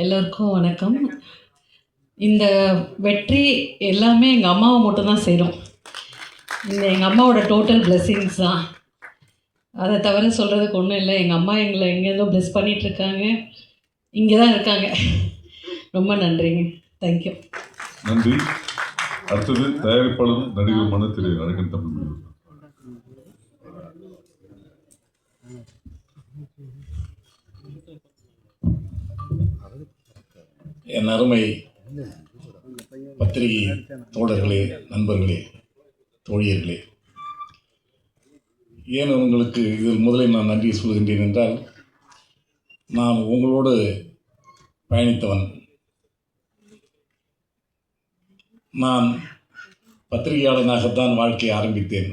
எல்லோருக்கும் வணக்கம். இந்த வெற்றி எல்லாமே எங்கள் அம்மாவை மட்டும்தான் செய்கிறோம் இந்த எங்கள் அம்மாவோட டோட்டல் பிளெஸ்ஸிங்ஸ் தான். அதை தவிர சொல்கிறதுக்கு ஒன்றும் இல்லை. எங்கள் அம்மா எங்களை எங்கேருந்தோ ப்ளெஸ் பண்ணிகிட்ருக்காங்க இங்கே தான் இருக்காங்க. ரொம்ப நன்றிங்க. தேங்க்யூ நன்றி. அடுத்தது தயாரிப்பாளரும் நடிகருமான திரு அழகன் தமிழ். என் அருமை பத்திரிகை தோழர்களே நண்பர்களே தோழியர்களே. ஏன் உங்களுக்கு இதில் முதலில் நான் நன்றி சொல்கின்றேன் என்றால் நான் உங்களோடு பயணித்தவன். நான் பத்திரிகையாளனாகத்தான் வாழ்க்கையை ஆரம்பித்தேன்.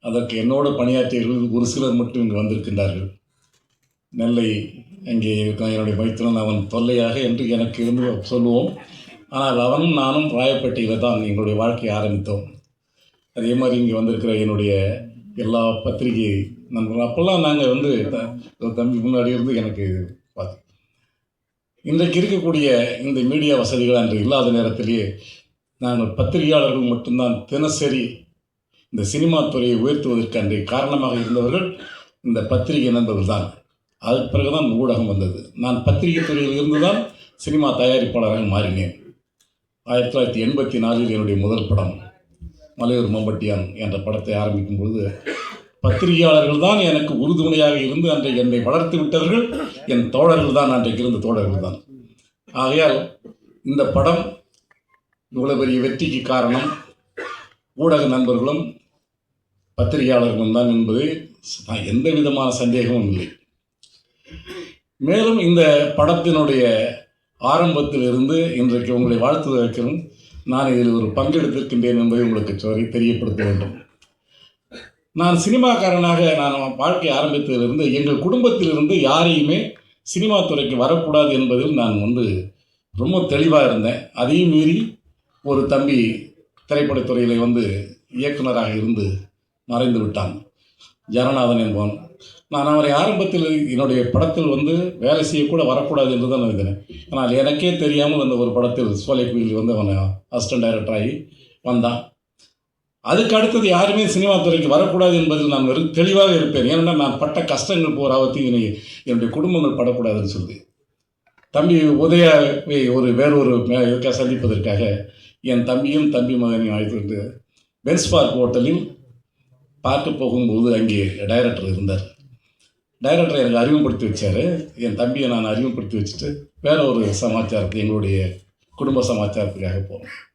அதற்கு என்னோடு பணியாற்றியவர்கள் ஒரு சிலர் மட்டும் இங்கு வந்திருக்கின்றார்கள். நெல்லை அங்கே இருக்கான்? என்னுடைய மைத்திரன் அவன் தொல்லையாக என்று எனக்கு இருந்து சொல்லுவோம். ஆனால் அவனும் நானும் ராயப்பேட்டையில் தான் எங்களுடைய வாழ்க்கையை ஆரம்பித்தோம். அதே மாதிரி இங்கே வந்திருக்கிற என்னுடைய எல்லா பத்திரிகை நண்பர்கள் அப்போல்லாம் நாங்கள் வந்து தம்பி முன்னாடி இருந்து எனக்கு பார்த்து இன்றைக்கு இருக்கக்கூடிய இந்த மீடியா வசதிகள் அன்று இல்லாத நேரத்திலேயே நாங்கள் பத்திரிகையாளர்கள் மட்டும்தான் தினசரி இந்த சினிமா துறையை உயர்த்துவதற்கு அன்றைய காரணமாக இருந்தவர்கள் இந்த பத்திரிகை நண்பர்கள் தான். அதுக்கு பிறகுதான் ஊடகம் வந்தது. நான் பத்திரிகை துறையில் இருந்து தான் சினிமா தயாரிப்பாளராக மாறினேன். ஆயிரத்தி தொள்ளாயிரத்தி எண்பத்தி நாலில் என்னுடைய முதல் படம் மலையூர் மம்பட்டியான் என்ற படத்தை ஆரம்பிக்கும் பொழுது பத்திரிகையாளர்கள் தான் எனக்கு உறுதுணையாக இருந்து அன்றைக்கு என்னை வளர்த்து விட்டவர்கள் என் தோழர்கள் தான் அன்றைக்கு இருந்த தோழர்கள் தான் ஆகையால் இந்த படம் இவ்வளோ பெரிய வெற்றிக்கு காரணம் ஊடக நண்பர்களும் பத்திரிகையாளர்களும் தான் என்பது எந்த விதமான சந்தேகமும் இல்லை. மேலும் இந்த படத்தினுடைய ஆரம்பத்திலிருந்து இன்றைக்கு உங்களை வாழ்த்துவதற்கும் நான் இதில் ஒரு பங்கெடுத்திருக்கின்றேன் என்பதை உங்களுக்கு சொல்லி தெரியப்படுத்த வேண்டும். நான் சினிமாக்காரனாக நான் வாழ்க்கை ஆரம்பித்ததிலிருந்து எங்கள் குடும்பத்திலிருந்து யாரையுமே சினிமா துறைக்கு வரக்கூடாது என்பதில் நான் வந்து ரொம்ப தெளிவாக இருந்தேன். அதையும் மீறி ஒரு தம்பி திரைப்படத்துறையில் வந்து இயக்குனராக இருந்து மறைந்து விட்டான் ஜனநாதன் என்பவன். நான் அவரை ஆரம்பத்தில் என்னுடைய படத்தில் வந்து வேலை செய்யக்கூட வரக்கூடாது என்று தான் நினைத்தேன் ஆனால் எனக்கே தெரியாமல் அந்த ஒரு படத்தில் சோலை குயில் வந்து அவன் அசிஸ்டன்ட் டைரக்டர் ஆகி வந்தான். அதுக்கு அடுத்தது யாருமே சினிமா துறைக்கு வரக்கூடாது என்பதில் நான் வெறும் தெளிவாக இருப்பேன். ஏன்னா நான் பட்ட கஷ்டங்கள் போராவத்தையும் என்னை என்னுடைய குடும்பங்கள் படக்கூடாதுன்னு சொல்லி தம்பி உதயாவை ஒரு வேறொரு மே- இதுக்காக சந்திப்பதற்காக என் தம்பியும் தம்பி மகனையும் அழைத்து வந்து பென்ஸ் பார்க் ஹோட்டலில் பார்க்க போகும்போது அங்கே டைரக்டர் இருந்தார். டைரக்டரை எனக்கு அறிமுகப்படுத்தி வச்சார். என் தம்பியை நான் அறிமுகப்படுத்தி வச்சுட்டு வேற ஒரு சமாச்சாரத்தை எங்களுடைய குடும்ப சமாச்சாரத்துக்காக போனோம்.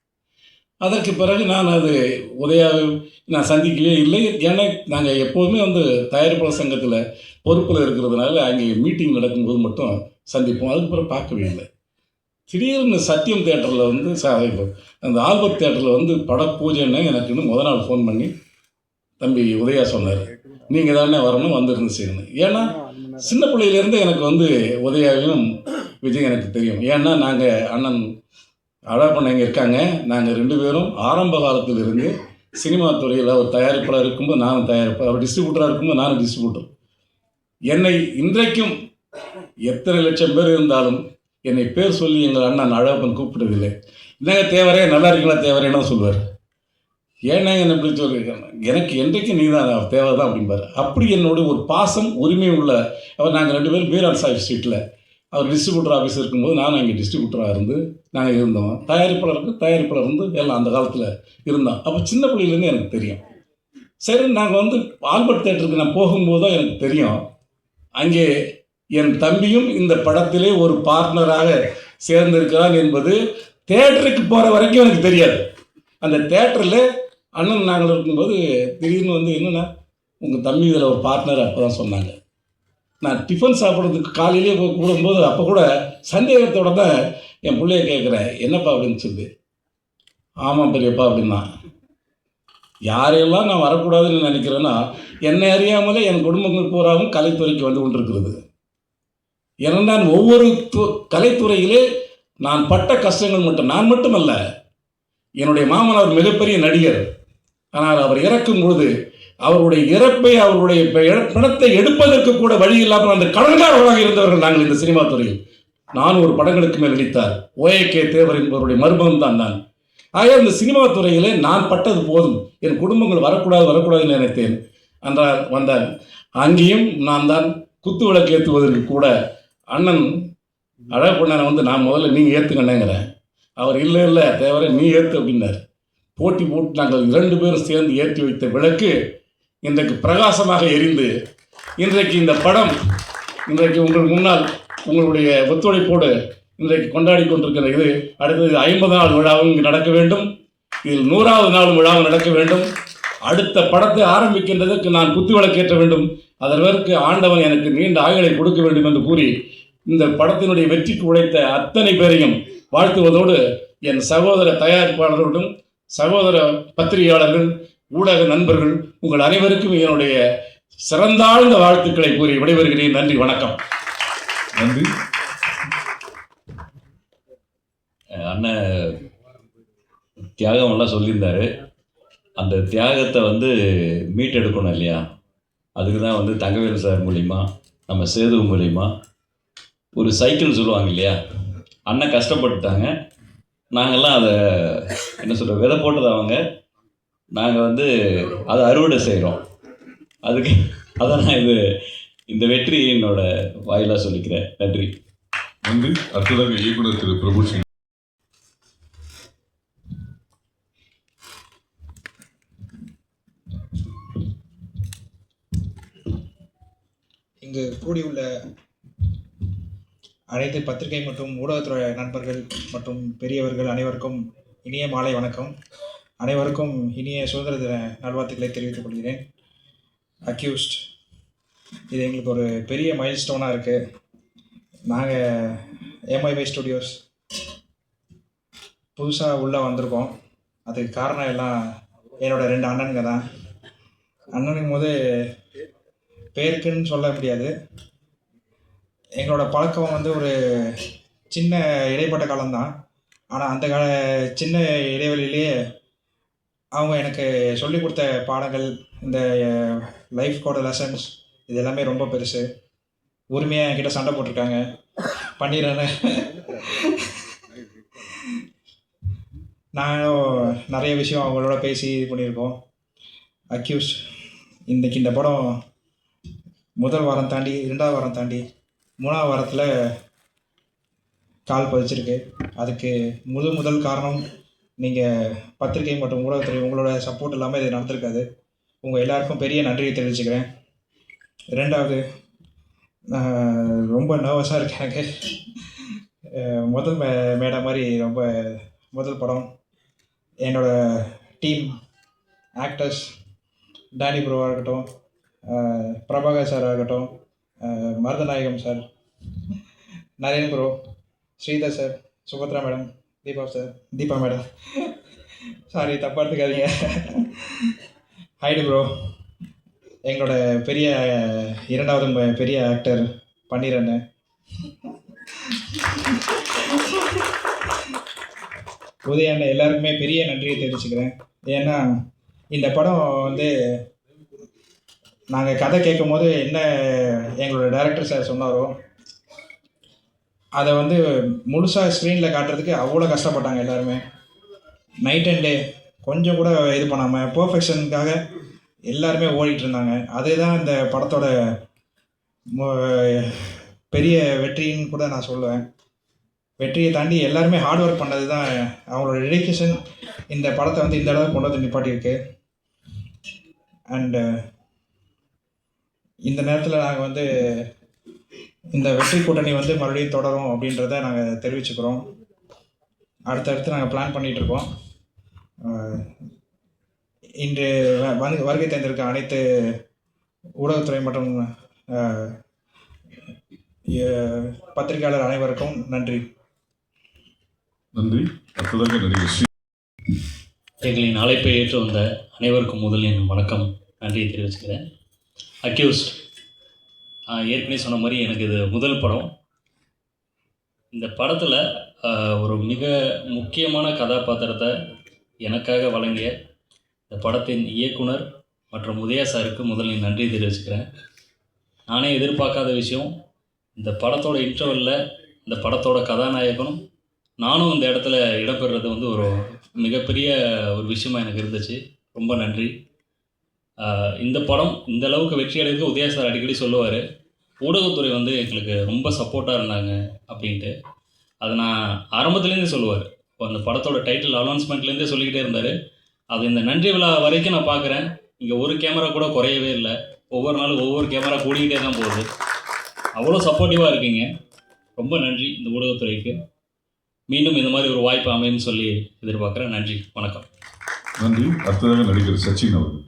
அதற்கு பிறகு நான் அது உதயாவை நான் சந்திக்கவே இல்லை. ஏன்னா நாங்கள் எப்போதுமே வந்து தயாரிப்பாளர் சங்கத்தில் பொறுப்பில் இருக்கிறதுனால அங்கே மீட்டிங் நடக்கும்போது மட்டும் சந்திப்போம். அதுக்கு பிறகு பார்க்கவே இல்லை. திடீர்னு சத்தியம் தேட்டரில் வந்து ச- இப்போ அந்த ஆல்பர்ட் தேட்டரில் வந்து பட பூஜைன்னு எனக்குன்னு முத நாள் ஃபோன் பண்ணி தம்பி உதயா சொன்னார். நீங்கள் தானே வரணும் வந்திருந்து செய்யணும். ஏன்னா சின்ன பிள்ளையிலேருந்து எனக்கு வந்து உதயாவையும் விஜய் எனக்கு தெரியும். ஏன்னா நாங்கள் அண்ணன் அழகப்பண்ண இங்கே இருக்காங்க. நாங்கள் ரெண்டு பேரும் ஆரம்ப காலத்திலிருந்து சினிமா துறையில் ஒரு தயாரிப்பாளர் இருக்கும்போது நானும் தயாரிப்பாளர் அவர் டிஸ்ட்ரிபியூட்டராக இருக்கும்போது நானும் டிஸ்ட்ரிபியூட்டர் என்னை இன்றைக்கும் எத்தனை லட்சம் பேர் இருந்தாலும் என்னை பேர் சொல்லி எங்கள் அண்ணன் அழகப்பன் கூப்பிட்டதில்லை. என்னங்க தேவரே நல்லா இருக்கீங்களா தேவரேன்னு சொல்லுவார். ஏன்னா என்னை பிடிச்ச சொல்லியிருக்காங்க. எனக்கு என்றைக்கும் நீ தான் தேவை தான் அப்படிம்பார். அப்படி என்னோட ஒரு பாசம் உரிமை உள்ள அவர் நாங்கள் ரெண்டு பேரும் பீரான் சாஹிப் ஸ்ட்ரீட்டில் அவர் டிஸ்ட்ரிபியூட்டர் ஆஃபீஸ் இருக்கும்போது நானும் அங்கே டிஸ்ட்ரிபியூட்டராக இருந்து நாங்கள் இருந்தோம். தயாரிப்பாளருக்கு தயாரிப்பாளர் இருந்து எல்லாம் அந்த காலத்தில் இருந்தோம் அப்போ சின்ன பிள்ளையிலேருந்து எனக்கு தெரியும். சரி நாங்கள் வந்து ஆல்பர்ட் தேட்டருக்கு நான் போகும்போது தான் எனக்கு தெரியும். அங்கே என் தம்பியும் இந்த படத்திலே ஒரு பார்ட்னராக சேர்ந்திருக்கிறான் என்பது தேட்டருக்கு போகிற வரைக்கும் எனக்கு தெரியாது. அந்த தேட்டரில் அண்ணன் நாங்கள் இருக்கும்போது திடீர்னு வந்து என்னென்னா உங்கள் தம்பி இதில் ஒரு பார்ட்னர் அப்போ தான் சொன்னாங்க. நான் டிஃபன் சாப்பிட்றதுக்கு காலையிலேயே போய் கூடும்போது அப்போ கூட சந்தேகத்தோட தான் என் பிள்ளைய கேட்குறேன் என்னப்பா அப்படின்னு சொல்லி. ஆமாம் பெரியப்பா அப்படின்னா. யாரையெல்லாம் நான் வரக்கூடாதுன்னு நினைக்கிறேன்னா என்னை அறியாமலே என் குடும்பங்கள் பூராவும் கலைத்துறைக்கு வந்து கொண்டிருக்கிறது. ஏன்னா ஒவ்வொரு து கலைத்துறையிலே நான் பட்ட கஷ்டங்கள் மட்டும் நான் மட்டுமல்ல என்னுடைய மாமனார் மிகப்பெரிய நடிகர். ஆனால் அவர் இறக்கும் பொழுது அவருடைய இறப்பை அவருடைய பணத்தை எடுப்பதற்கு கூட வழி இல்லாமல் அந்த கடன்காரர்களாக இருந்தவர்கள் நாங்கள் இந்த சினிமா துறையில். ஒரு படங்களுக்கு மேல் நடித்தார். ஓஏகே தேவர் என்பவருடைய மர்மம் தான் நான். ஆக இந்த சினிமா துறையிலே நான் பட்டது போதும். என் குடும்பங்கள் வரக்கூடாது வரக்கூடாதுன்னு நினைத்தேன். என்றால் வந்தார். அங்கேயும் நான் தான் குத்து விளக்கு ஏற்றுவதற்கு கூட அண்ணன் அழகப்பண்ணனை வந்து நான் முதல்ல நீங்கள் ஏற்றுக்கண்ணேங்கிறேன் அவர் இல்லை இல்லை தேவரே நீ ஏற்று அப்படின்னார். போட்டி போட்டு நாங்கள் இரண்டு பேரும் சேர்ந்து ஏற்றி வைத்த விளக்கு இன்றைக்கு பிரகாசமாக எரிந்து இன்றைக்கு இந்த படம் இன்றைக்கு உங்கள் முன்னால் உங்களுடைய ஒத்துழைப்போடு இன்றைக்கு கொண்டாடி கொண்டிருக்கிற இது அடுத்தது ஐம்பது நாள் விழாவும் இங்கு நடக்க வேண்டும். இதில் நூறாவது நாள் விழாவும் நடக்க வேண்டும். அடுத்த படத்தை ஆரம்பிக்கின்றதற்கு நான் குத்து விளக்கேற்ற வேண்டும். அதற்கு ஆண்டவன் எனக்கு நீண்ட ஆயுளை கொடுக்க வேண்டும் என்று கூறி இந்த படத்தினுடைய வெற்றிக்கு உழைத்த அத்தனை பேரையும் வாழ்த்துவதோடு என் சகோதர தயாரிப்பாளர்களுடன் சகோதர பத்திரிகையாளர்கள் ஊடக நண்பர்கள் உங்கள் அனைவருக்கும் என்னுடைய சிறந்தாழ்ந்த வாழ்த்துக்களை கூறி விடைபெறுகிறேன். நன்றி வணக்கம். நன்றி. அண்ணன் தியாகமெல்லாம் சொல்லியிருந்தாரு. அந்த தியாகத்தை வந்து மீட்டெடுக்கணும் இல்லையா? அதுக்கு தான் வந்து தங்கவேல் சார் மூலிமா நம்ம சேது மூலிமா ஒரு சைக்கிள் சொல்லுவாங்க இல்லையா? அண்ணன் கஷ்டப்பட்டுட்டாங்க. நாங்கள்லாம் அதை என்ன சொல்கிற விதை போட்டது அவங்க. நாங்கள் வந்து அதை அறுவடை செய்கிறோம் அதுக்கு அதை நான் இது இந்த வெற்றி என்னோட வாயிலாக சொல்லிக்கிறேன். நன்றி. நன்றி. அடுத்ததாக இயக்குனர் திரு. பிரபு சிங். இங்கு கூடியுள்ள அனைத்து பத்திரிகை மற்றும் ஊடகத்துறை நண்பர்கள் மற்றும் பெரியவர்கள் அனைவருக்கும் இனிய மாலை வணக்கம். அனைவருக்கும் இனிய சுதந்திர தின நல்வாழ்த்துக்களை தெரிவித்துக் கொள்கிறேன். அக்யூஸ்ட் இது எங்களுக்கு ஒரு பெரிய மைல் ஸ்டோனாக இருக்குது நாங்கள் எம்ஐபை ஸ்டுடியோஸ் புதுசாக உள்ளே வந்திருக்கோம். அதுக்கு காரணம் எல்லாம் என்னோட ரெண்டு அண்ணனுங்க தான். அண்ணனுங்கும் போது பேருக்குன்னு சொல்ல முடியாது. எங்களோட பழக்கம் வந்து ஒரு சின்ன இடைப்பட்ட காலம்தான். ஆனால் அந்த கால சின்ன இடைவெளியிலேயே அவங்க எனக்கு சொல்லிக் கொடுத்த பாடங்கள் இந்த லைஃப் கோட லெசன்ஸ் இது எல்லாமே ரொம்ப பெருசு. உரிமையாக என்கிட்ட சண்டை போட்டிருக்காங்க. பண்ணிடுறேன்னு. நானும் நிறைய விஷயம் அவங்களோட பேசி இது பண்ணியிருக்கோம். அக்யூஸ் இன்றைக்கி இந்த படம் முதல் வாரம் தாண்டி இரண்டாவது வாரம் தாண்டி மூணாவது வாரத்தில் கால் பதிச்சிருக்கு. அதுக்கு முழு முதல் காரணம் நீங்கள் பத்திரிகை மற்றும் ஊடகத்துறை உங்களோட சப்போர்ட் இல்லாமல் இது நடந்திருக்காது. உங்கள் எல்லாருக்கும் பெரிய நன்றியை தெரிவிச்சுக்கிறேன். ரெண்டாவது நான் ரொம்ப நர்வஸாக இருக்கேன் எனக்கு. முதல் மே மேடை மாதிரி ரொம்ப முதல் படம். என்னோடய டீம் ஆக்டர்ஸ் டேனி ப்ரோவாக இருக்கட்டும் பிரபாகர் சாராக இருக்கட்டும் Marudhanayagam sir Naren bro Sridhar sir Subhadra madam Deepa sir Deepa madam sorry தப்பாக எடுத்துக்காதீங்க. ஹைடு ப்ரோ எங்களோட பெரிய இரண்டாவது பெரிய ஆக்டர் பன்னீரண்ணு உதய அண்ணன் எல்லாருக்குமே பெரிய நன்றியை தெரிவிச்சுக்கிறேன். ஏன்னா இந்த படம் வந்து நாங்கள் கதை கேட்கும் போது என்ன எங்களோட டைரக்டர் சார் சொன்னாரோ அதை வந்து முழுசாக ஸ்க்ரீனில் காட்டுறதுக்கு அவ்வளோ கஷ்டப்பட்டாங்க எல்லாருமே. நைட் அண்ட் டே கொஞ்சம் கூட இது பண்ணாமல் பர்ஃபெக்ஷனுக்காக எல்லாருமே ஓடிட்டு இருந்தாங்க. அதுதான் இந்த படத்தோட பெரிய வெற்றின்னு கூட நான் சொல்லுவேன். வெற்றியை தாண்டி எல்லாருமே ஹார்ட் ஒர்க் பண்ணது தான் அவங்களோட டெடிக்கேஷன் இந்த படத்தை வந்து இந்த அளவுக்கு கொண்டு வந்து நிப்பாட்டியிருக்கு. அண்டு இந்த நேரத்தில் நாங்கள் வந்து இந்த வெற்றி கூட்டணி வந்து மறுபடியும் தொடரும் அப்படின்றத நாங்கள் தெரிவிச்சுக்கிறோம். அடுத்தடுத்து நாங்கள் பிளான் பண்ணிகிட்ருக்கோம் இன்று வருகை தந்திருக்க அனைத்து ஊடகத்துறை மற்றும் பத்திரிகையாளர் அனைவருக்கும் நன்றி. நன்றி. அடுத்ததாக ஸ்ரீ எங்களின் அழைப்பை ஏற்று வந்த அனைவருக்கும் முதல் என் வணக்கம். நன்றியை தெரிவிச்சுக்கிறேன். அக்யூஸ்ட் ஏற்கனவே சொன்ன மாதிரி எனக்கு இது முதல் படம். இந்த படத்தில் ஒரு மிக முக்கியமான கதாபாத்திரத்தை எனக்காக வழங்கிய இந்த படத்தின் இயக்குனர் மற்றும் உதயா சாருக்கு முதலில் நன்றி தெரிவிச்சுக்கிறேன். நானே எதிர்பார்க்காத விஷயம் இந்த படத்தோட இன்டர்வலில் இந்த படத்தோட கதாநாயகனும் நானும் இந்த இடத்துல இடம்பெறுறது வந்து ஒரு மிகப்பெரிய ஒரு விஷயமா எனக்கு இருந்துச்சு. ரொம்ப நன்றி. இந்த படம் இந்த அளவுக்கு வெற்றி அடைந்து உதயா சார் அடிக்கடி சொல்லுவார் ஊடகத்துறை வந்து எங்களுக்கு ரொம்ப சப்போர்ட்டாக இருந்தாங்க அப்படின்ட்டு. அதை நான் ஆரம்பத்துலேருந்தே சொல்லுவார். இப்போ அந்த படத்தோட டைட்டில் அனௌன்ஸ்மெண்ட்லேருந்தே சொல்லிக்கிட்டே இருந்தார். அது இந்த நன்றி விழா வரைக்கும் நான் பார்க்குறேன். இங்கே ஒரு கேமரா கூட குறையவே இல்லை. ஒவ்வொரு நாளும் ஒவ்வொரு கேமரா கூடிக்கிட்டே தான் போகுது. அவ்வளோ சப்போர்ட்டிவாக இருக்கீங்க. ரொம்ப நன்றி இந்த ஊடகத்துறைக்கு. மீண்டும் இந்த மாதிரி ஒரு வாய்ப்பு அமையும்னு சொல்லி எதிர்பார்க்குறேன். நன்றி. வணக்கம். நன்றி. அடுத்ததாக நடிகர் சச்சின் அவர்கள்.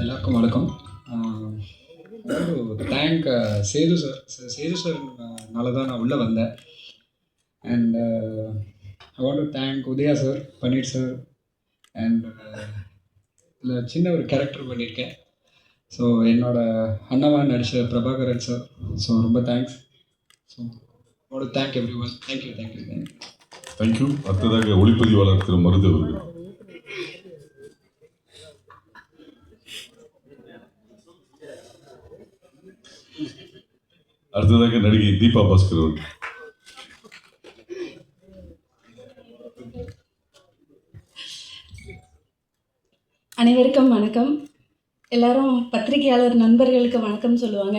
எல்லாருக்கும் வணக்கம். Thank Sethu sir Sethu sir நால தான் நான் உள்ளே வந்தேன். And I want to thank Udhaya sir Panneer sir and இதில் சின்ன ஒரு கேரக்டர் பண்ணியிருக்கேன் ஸோ என்னோட அண்ணாவா நடித்த பிரபாகரன் சார் ஸோ ரொம்ப thanks so thank everyone thank you thank you thank you thank you அடுத்ததாக ஒளிப்பதிவாளர் திரு மருது அவர்கள். அடுத்ததாக நடிகை தீபா பாஸ்கர் அவர்கள். அனைவருக்கும் வணக்கம். எல்லாரும் பத்திரிகையாளர் நண்பர்களுக்கு வணக்கம் சொல்லுவாங்க.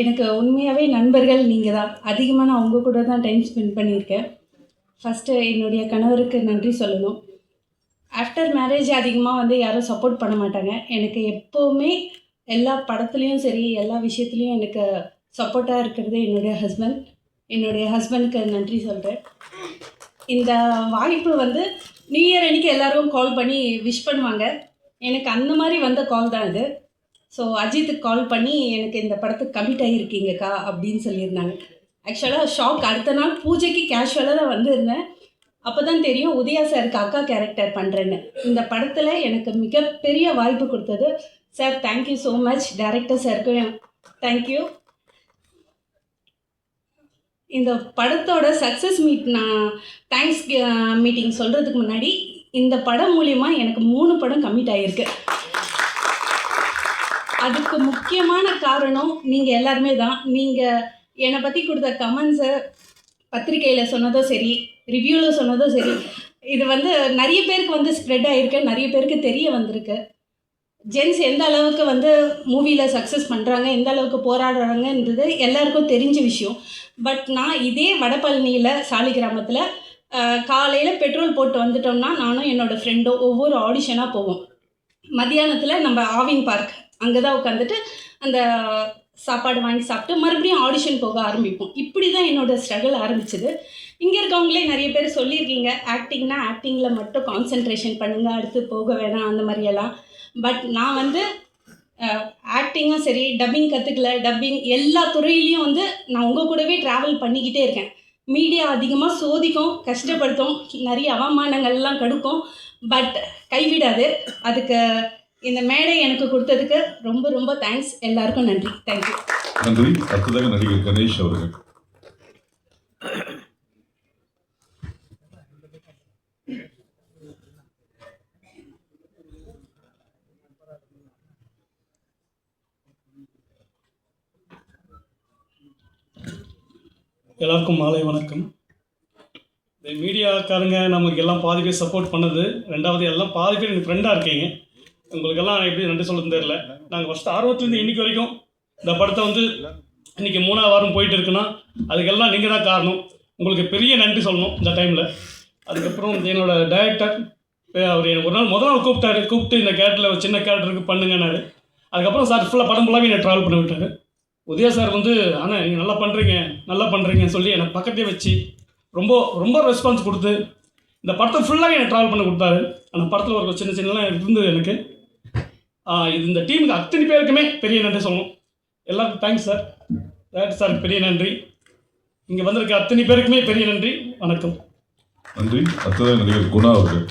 எனக்கு உண்மையாகவே நண்பர்கள் நீங்கள் தான் அதிகமாக நான் உங்கள் கூட தான் டைம் ஸ்பெண்ட் பண்ணியிருக்கேன். ஃபஸ்ட்டு என்னுடைய கணவருக்கு நன்றி சொல்லணும். ஆஃப்டர் மேரேஜ் அதிகமாக வந்து யாரும் சப்போர்ட் பண்ண மாட்டாங்க. எனக்கு எப்போவுமே எல்லா படத்துலேயும் சரி எல்லா விஷயத்துலேயும் எனக்கு சப்போர்ட்டாக இருக்கிறது என்னுடைய ஹஸ்பண்ட் என்னுடைய ஹஸ்பண்டுக்கு நன்றி சொல்கிறேன் இந்த வாய்ப்பு வந்து நியூ இயர் அன்றைக்கி எல்லோரும் கால் பண்ணி விஷ் பண்ணுவாங்க. எனக்கு அந்த மாதிரி வந்த கால் தான் இது. ஸோ அஜித்துக்கு கால் பண்ணி எனக்கு இந்த படத்துக்கு கமிட் ஆகியிருக்கீங்கக்கா அப்படின்னு சொல்லியிருந்தாங்க. ஆக்சுவலாக ஷாக் அடுத்த நாள் பூஜைக்கு கேஷுவலாக தான் வந்திருந்தேன். அப்போ தான் தெரியும் உதயா சாருக்கு அக்கா கேரக்டர் பண்ணுறேன்னு இந்த படத்தில் எனக்கு மிகப்பெரிய வாய்ப்பு கொடுத்தது. Sir thank you so much director சாருக்கும் தேங்க்யூ இந்த படத்தோட சக்ஸஸ் மீட் நான் தேங்க்ஸ் மீட்டிங் சொல்கிறதுக்கு முன்னாடி இந்த படம் மூலிமா எனக்கு மூணு படம் கம்மிட் ஆகிருக்கு அதுக்கு முக்கியமான காரணம் நீங்கள் எல்லாருமே தான். நீங்கள் என்னை பற்றி கொடுத்த கமெண்ட்ஸை பத்திரிக்கையில் சொன்னதும் சரி ரிவ்யூவில் சொன்னதும் சரி இது வந்து நிறைய பேருக்கு வந்து ஸ்ப்ரெட் ஆகிருக்கு நிறைய பேருக்கு தெரிய வந்திருக்கு. ஜென்ஸ் எந்த அளவுக்கு வந்து மூவியில் சக்ஸஸ் பண்ணுறாங்க எந்த அளவுக்கு போராடுறாங்கன்றது எல்லாருக்கும் தெரிஞ்ச விஷயம். பட் நான் இதே வடபழனியில் சாலி கிராமத்தில் காலையில் பெட்ரோல் போட்டு வந்துட்டோம்னா நானும் என்னோடய ஃப்ரெண்டும் ஒவ்வொரு ஆடிஷனாக போவோம். மத்தியானத்தில் நம்ம ஆவின் பார்க் அங்கே தான் உட்காந்துட்டு அந்த சாப்பாடு வாங்கி சாப்பிட்டு மறுபடியும் ஆடிஷன் போக ஆரம்பிப்போம். இப்படி தான் என்னோடய ஸ்ட்ரகிள் ஆரம்பிச்சது. இங்கே இருக்கவங்களே நிறைய பேர் சொல்லியிருக்கீங்க ஆக்டிங்னா ஆக்டிங்கில் மட்டும் கான்சென்ட்ரேஷன் பண்ணுங்கள் அடுத்து போக வேணாம் அந்த மாதிரியெல்லாம். பட் நான் வந்து ஆக்டிங்கும் சரி டப்பிங் கற்றுக்கல டப்பிங் எல்லா துறையிலையும் வந்து நான் உங்கள் கூடவே ட்ராவல் பண்ணிக்கிட்டே இருக்கேன். மீடியா அதிகமாக சோதிக்கும் கஷ்டப்படுத்தும் நிறைய அவமானங்கள்லாம் கடுக்கும். பட் கைவிடாது. அதுக்கு இந்த மேடை எனக்கு கொடுத்ததுக்கு ரொம்ப ரொம்ப தேங்க்ஸ் எல்லாருக்கும் நன்றி. தேங்க்யூ நன்றி. அடுத்ததாக நடிகர் கணேஷ் அவர்கள். எல்லாருக்கும் மாலை வணக்கம். இந்த மீடியாக்காரங்க நமக்கு எல்லாம் பாதி பேர் சப்போர்ட் பண்ணது. ரெண்டாவது எல்லாம் பாதி பேர் எனக்கு ஃப்ரெண்டாக இருக்கீங்க. உங்களுக்கெல்லாம் எப்படி நன்றி சொல்லுன்னு தெரில நாங்கள் ஃபஸ்ட்டு ஆர்வத்துலேருந்து இன்றைக்கி வரைக்கும் இந்த படத்தை வந்து இன்னைக்கு மூணாவது வாரம் போயிட்டு இருக்குன்னா அதுக்கெல்லாம் நீங்கள் தான் காரணம். உங்களுக்கு பெரிய நன்றி சொல்லணும் இந்த டைமில் அதுக்கப்புறம் என்னோட டைரக்டர் அவர் எனக்கு ஒரு நாள் முதல் நாள் கூப்பிட்டாரு. கூப்பிட்டு இந்த கேரக்டரில் ஒரு சின்ன கேரக்டருக்கு பண்ணுங்கன்னாரு. அதுக்கப்புறம் சார் ஃபுல்லாக படம் ஃபுல்லாகவே என்னை ட்ராவல் பண்ணி விட்டாரு. உதயா சார் வந்து ஆனால் நீங்கள் நல்லா பண்ணுறீங்க நல்லா பண்ணுறீங்கன்னு சொல்லி என்னை பக்கத்தே வச்சு ரொம்ப ரொம்ப ரெஸ்பான்ஸ் கொடுத்து இந்த படத்தை ஃபுல்லாக எனக்கு ட்ராவல் பண்ண கொடுத்தாரு. அந்த படத்தில் ஒரு சின்ன சின்னலாம் இருந்தது எனக்கு. இது இந்த டீமுக்கு அத்தனை பேருக்குமே பெரிய நன்றி சொல்லணும். எல்லாருக்கும் தேங்க்ஸ் சார் ரேட் சார் பெரிய நன்றி. இங்கே வந்திருக்க அத்தனை பேருக்குமே பெரிய நன்றி. வணக்கம். நன்றி. அத்தனை நடிகர் குணா அவர்கள்.